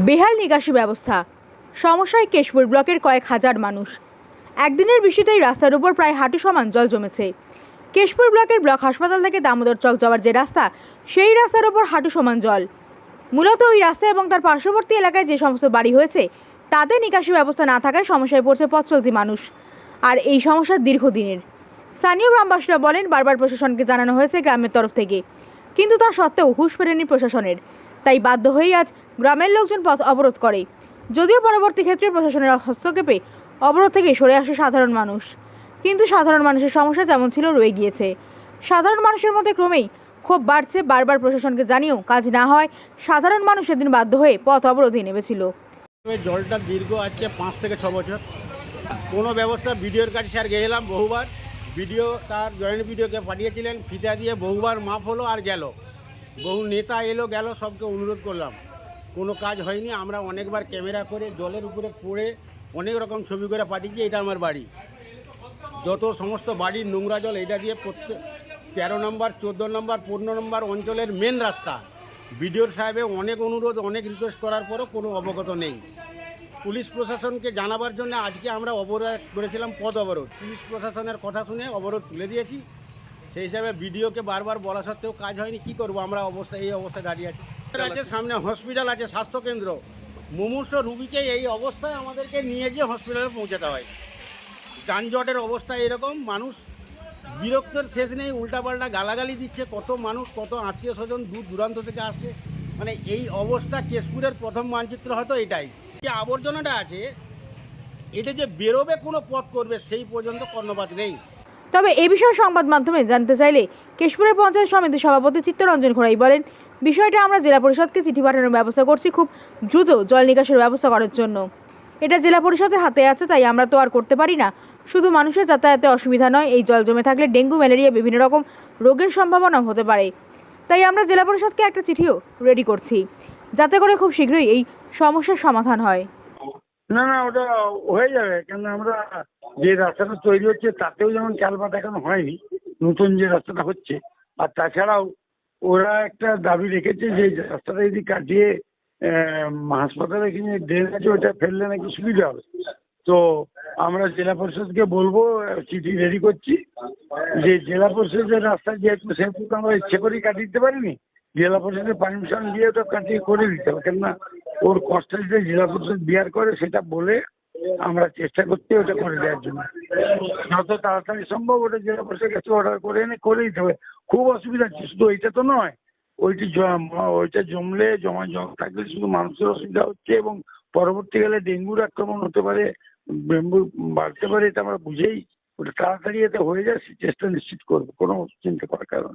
বেহাল নিকাশি ব্যবস্থা। সমস্যায় কেশপুর ব্লকের কয়েক হাজার মানুষ। একদিনের বৃষ্টিতেই রাস্তার উপর প্রায় হাঁটু সমান জল জমেছে। কেশপুর ব্লকের ব্লক হাসপাতাল থেকে দামোদর চক যাওয়ার যে রাস্তা, সেই রাস্তার উপর হাঁটু সমান জল। মূলত ওই রাস্তা এবং তার পার্শ্ববর্তী এলাকায় যে সমস্ত বাড়ি হয়েছে, তাতে নিকাশি ব্যবস্থা না থাকায় সমস্যায় পড়ছে পথ চলতি মানুষ। আর এই সমস্যা দীর্ঘদিনের। স্থানীয় গ্রামবাসীরা বলেন, বারবার প্রশাসনকে জানানো হয়েছে গ্রামের তরফ থেকে। কিন্তু তা সত্ত্বেও হুশ ফেরেনি প্রশাসনের। তাই বাধ্য হয়েই আজ গ্রামের লোকজন পথ অবরোধ করে। যদিও পরবর্তী ক্ষেত্রে প্রশাসনের হস্তক্ষেপে অবরোধ থেকে সরে আসে সাধারণ মানুষ। কিন্তু সাধারণ মানুষের সমস্যা যেমন ছিল, রয়ে গিয়েছে। সাধারণ মানুষের মধ্যে ক্রমেই ক্ষোভ বাড়ছে। বারবার প্রশাসনকে জানিয়েও কাজ না হয় সাধারণ মানুষ সেদিন বাধ্য হয়ে পথ অবরোধে নেমেছিল। জলটা দীর্ঘ আজকে পাঁচ থেকে ছ বছর। কোনো ব্যবস্থা ভিডিওর কাছে স্যার গেছিলাম বহুবার। ভিডিও তার জয়েন্ট ভিডিওকে পাঠিয়েছিলেন, ফিতা দিয়ে বহুবার মাপ হলো আর গেল। বহু নেতা এলো, গেল, সবকে অনুরোধ করলাম। কোনো কাজ হয়নি, আমরা অনেকবার ক্যামেরা করে জলের উপরে পড়ে অনেক রকম ছবি করে পাঠিয়েছি, এটা আমার বাড়ি। যত সমস্ত বাড়ির নোংরা জল, এটা দিয়ে প্রত্যেক তেরো নম্বর, চোদ্দ নম্বর, পনেরো নম্বর অঞ্চলের মেন রাস্তা। বিডিওর সাহেবে অনেক অনুরোধ, অনেক রিকোয়েস্ট করার পরও কোনো অবগত নেই। পুলিশ প্রশাসনকে জানাবার জন্য আজকে আমরা অবরোধ করেছিলাম পদ অবরোধ। পুলিশ প্রশাসনের কথা শুনে অবরোধ তুলে দিয়েছি। সেই হিসাবে বিডিওকে বারবার বলা সত্ত্বেও কাজ হয়নি কি করব? আমরা অবস্থা এই অবস্থায় দাঁড়িয়ে আছি আছে। সামনে হসপিটাল আছে স্বাস্থ্যকেন্দ্র। মুমূর্ষ রুগীকে এই অবস্থায় আমাদেরকে নিয়ে গিয়ে হসপিটালে পৌঁছাতে হয়। যানজটের অবস্থা এরকম মানুষ বিরক্তর শেষ নেই উল্টাপাল্টা গালাগালি দিচ্ছে কত মানুষ কত আত্মীয় স্বজন দূর দূরান্ত থেকে আসছে। মানে এই অবস্থা কেশপুরের প্রথম মানচিত্র হয়তো এটাই। যে আবর্জনাটা আছে এটা যে বেরোবে কোনো পথ করবে সেই পর্যন্ত কর্ণপাত নেই। তবে এ বিষয়ে সংবাদ মাধ্যমে জানতে চাইলে কেশপুরের পঞ্চায়েত সমিতির সভাপতি চিত্তরঞ্জন ঘোড়াই বলেন, বিষয়টা আমরা জেলা পরিষদকে চিঠি পাঠানোর ব্যবস্থা করছি খুব দ্রুত জল নিকাশের ব্যবস্থা করার জন্য। এটা জেলা পরিষদের হাতে আছে, তাই আমরা তো আর করতে পারি না। শুধু মানুষের যাতায়াতে অসুবিধা নয়, এই জল জমে থাকলে ডেঙ্গু, ম্যালেরিয়া, বিভিন্ন রকম রোগের সম্ভাবনা হতে পারে। তাই আমরা জেলা পরিষদকে একটা চিঠিও রেডি করছি, যাতে করে খুব শীঘ্রই এই সমস্যার সমাধান হয়। না না, ওটা হয়ে যাবে। কেন আমরা যে রাস্তাটা তৈরি হচ্ছে, তাতেও যেমন চালপাত এখনও হয়নি, নতুন যে রাস্তাটা হচ্ছে। আর তাছাড়াও ওরা একটা দাবি রেখেছে যে রাস্তাটা যদি কাটিয়ে হাসপাতালে কিনে ড্রেন আছে, ওটা ফেললে নাকি সুবিধা হবে। তো আমরা জেলা পরিষদকে বলব, চিঠি রেডি করছি যে, জেলা পরিষদের রাস্তা যেহেতু, সেহেতু তো আমরা ইচ্ছে করেই কাটিয়ে দিতে পারিনি, জেলা পরিষদের পারমিশন দিয়ে ওটা কাটিয়ে করে দিতে হবে। কেননা ওর কষ্টের যে জেলা পরিষদ বিয়ার করে সেটা বলে আমরা চেষ্টা করছি ওটা করে দেওয়ার জন্য। যত তাড়াতাড়ি সম্ভব ওটা জেলা পরিষদের কাছে অর্ডার করে এনে করে দিতে হবে। খুব অসুবিধা হচ্ছে, শুধু ওইটা তো নয়, ওইটি ওইটা জমলে জমা জমা থাকলে শুধু মানুষের অসুবিধা হচ্ছে এবং পরবর্তীকালে ডেঙ্গুর আক্রমণ হতে পারে, ডেঙ্গু বাড়তে পারে, এটা আমরা বুঝেই। ওটা তাড়াতাড়ি এতে হয়ে যায়, সে চেষ্টা নিশ্চিত করব, কোনো চিন্তা করার কারণ